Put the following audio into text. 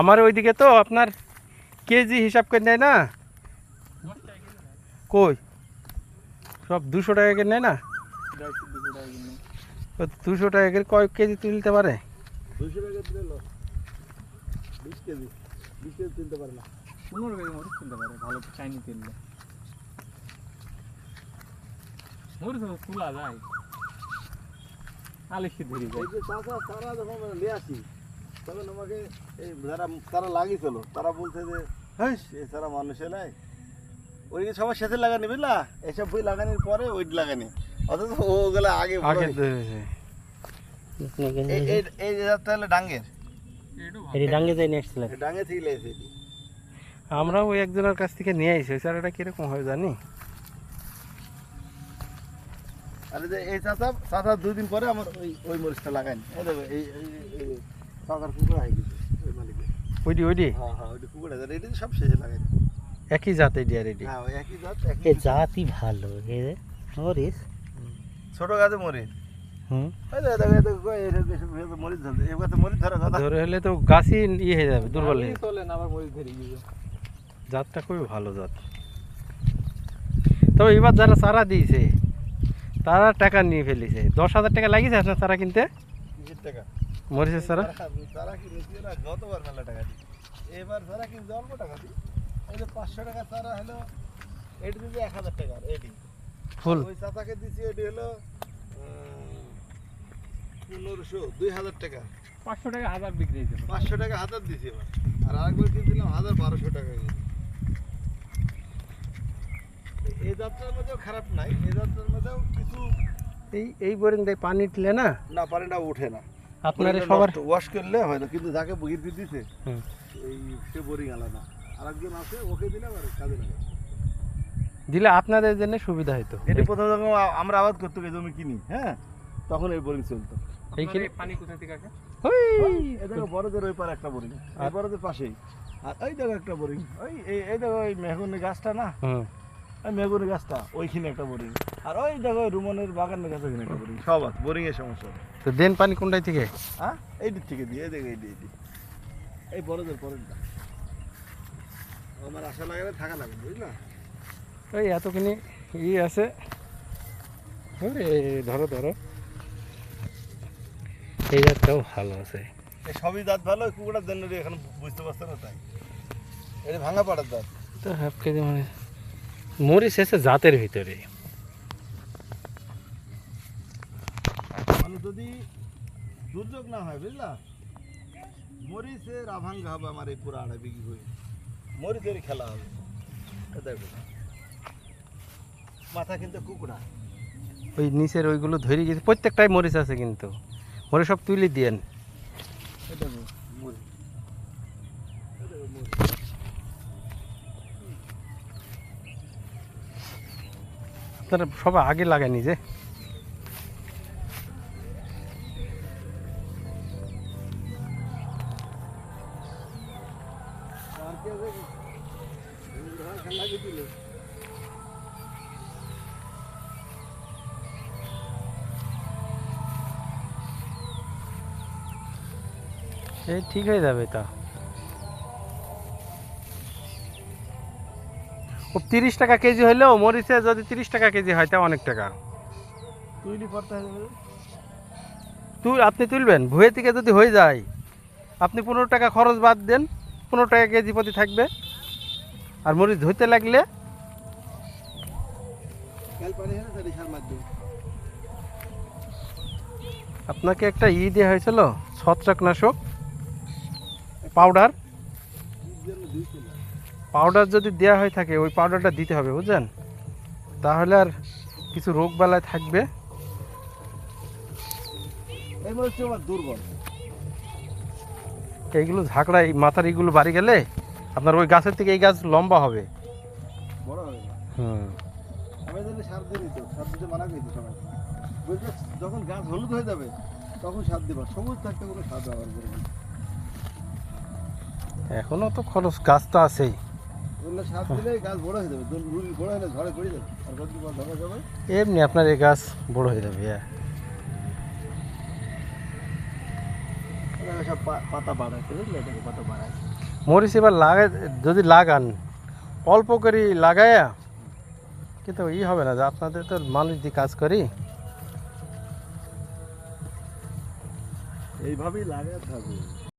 আমার ওইদিকে তো আপনার কেজি হিসাব করে নেয় না কই সব দুশো টাকা করে নেয় না দুশো টাকা করে কয় কেজি তুলতে পারে দুইশো টাকা দিলে লস বিশ কেজি বিশ কেজি তুলতে পারে না পনেরো কেজি মরিচ তুলতে পারে ভালো চাইনি তুললে মরিচ তো তোলা যায় আলিশকে ধরি এই যে চাষা তারা যখন নিয়ে আসি তখন আমাকে এই যারা তারা লাগিয়েছিল তারা বলছে যে হ্যাঁ এছাড়া মানুষ ওই সবার সাথে লাগানি বুঝলা? এসব বই লাগানোর পরে ওই লাগানি। অথচ ওগুলো আগে আগে এই- এই- এই যে জাতটা হলো ডাঙ্গের। এটি ডাঙ্গে যাই নিয়ে আসছিলেন ডাঙ্গে থেকে লেগেছে এটি। ওই একজনের কাছ থেকে নিয়ে আইছি। ওই চারাটা কীরকম হবে জানি? আরে এই যে এই চাষা চাষা দুই দিন পরে আমার ওই ওই মরিচটা লাগাইনি দেখো এই কাকার কুকুর হয়ে গেছে ওই মালিকের। ওইটি ওইটি হ্যাঁ হ্যাঁ ওইটা কুকুর এটা সব শেষে লাগাইনি একই জাত এটি আর এটি হ্যাঁ একই জাত এ একই জাতই ভালো এ মরিস ছোট গাছে মরিচ? মরিচ মরিচ ধরে হলে তো গাছই ইয়ে হয়ে যাবে দুর্বল হয়ে চলে না আবার মরিচ ধরে গিয়ে জাতটা খুবই ভালো জাত। তবে এবার যারা চারা দিয়েছে তারা টাকা নিয়ে ফেলেছে। দশ হাজার টাকা লাগিয়েছে আপনার চারা কিনতে? টাকা? মরিচের চারা তারা- তারা কি না গতবার মেলা টাকা দিই এবার তারা কিন্তু অল্প টাকা দিই এই যে পাঁচশো টাকা তারা হলো এটি দিতে এক হাজার টাকা এটি। ফুল। ওই চাচাকে দিছি এটি হলো পনেরোশো দুই হাজার টাকা। পাঁচশো টাকা হাজার বিক্রি হয়েছে। পাঁচশো টাকা হাজার দিছি এবার। আর আরেকবার কিনছিলাম হাজার বারোশো টাকা এই যাত্রার মধ্যেও খারাপ নাই এই যাত্রার মধ্যেও কিছু এই এই বোরিং দিয়ে পানি দিলে না? না পানিটা ওঠে না। আপনার সবার ওয়াশ করলে হয়তো কিন্তু যাকে বগির দিছে। এই সে বোরিং আলাদা। আরেকজন আছে ওকে দিলাম আর কাজে লাগে। দিলে আপনাদের জন্য সুবিধা হতো এটি প্রথম যখন আমরা আবাদ করতে গিয়ে জমি কিনি হ্যাঁ তখন এই বোরিং চলতো। এইখানে পানি কোথা থেকে আসে? ওই এই দেখো বড়দের ওই পার একটা বোরিং আর বড়দের পাশেই। আর ওই দেখো একটা বোরিং ওই এই- এই দেখো ওই মেহগুনি গাছটা না? হুম। মেহগুনি গাছটা ওইখানে একটা বোরিং আর ওই দেখো রুমনের বাগানের গাছ ওইখানে একটা বোরিং সব আছে বোরিং এর সমস্যা তো দেন পানি কোনটাই থেকে? হ্যাঁ? এই দিক থেকে দিয়ে এই দেখো এই দিক এই। এই বড়দের পরেরটা। আমার আশা লাগে থাকা লাগে বুঝলা? ওই এতখানি ই আছে। ধরো ধরো। এই জাতটাও ভালো আছে। এই সবই দাঁত ভালো ওই কুকুরার জন্য এখন বুঝতে পারছে না তাই। এটা ভাঙা পাড়ার দাঁত তো হাফ কেজি মানে মরিচ এসে জাতের ভিতরে। মানে যদি দুর্যোগ না হয় বুঝলা? মরিচের আভাঙ্গা হবে আমার এই পুরো আড়াই বিঘি হয়ে। মরিচের খেলা হবে। দেখো। মাথা কিন্তু কুকুরা ওই নিচের ওইগুলো ধরে গেছে প্রত্যেকটাই মরিচ আছে কিন্তু। মরিচ সব তুলে দিয়েন দেখো মরিচ এ দেখো মরিচ আপনারা সবাই আগে লাগায়নি যে। এই ঠিক হয়ে যাবে তা। তিরিশ টাকা কেজি হইলেও মরিচে যদি তিরিশ টাকা কেজি হয় তা অনেক টাকা। তুইলি পড়তে তুই আপনি তুলবেন? ভুয়ে থেকে যদি হয়ে যায় আপনি পনেরো টাকা খরচ বাদ দেন পনেরো টাকা কেজি প্রতি থাকবে। আর মরিচ ধরতে লাগলে? আপনাকে একটা ই দেওয়া হয়েছিল ছত্রাকনাশক পাউডার পাউডার যদি দেওয়া হয়ে থাকে ওই পাউডারটা দিতে হবে বুঝলেন তাহলে আর কিছু রোগ বালায় থাকবে। এইগুলো ঝাঁকড়া এই মাথার এইগুলো বাড়ি গেলে আপনার ওই গাছের থেকে এই গাছ লম্বা হবে। বড় হবে না? হুম। আমি জানি সার দিয়ে দিত সার দিতে করতো সবাই। বলছে যখন গাছ হলুদ হয়ে যাবে তখন সার দিবা সবুজ থাকতে কোনো সার ব্যবহার করবে এখনও তো খরচ গাছ তো আছেই। এমনি আপনার এই গাছ বড় হয়ে যাবে হ্যাঁ। মরিচ এবার লাগাই যদি লাগান অল্প করে লাগায়া কিন্তু ই হবে না যে আপনাদের তো মানুষ দিয়ে কাজ করি। এইভাবেই লাগাতে হবে।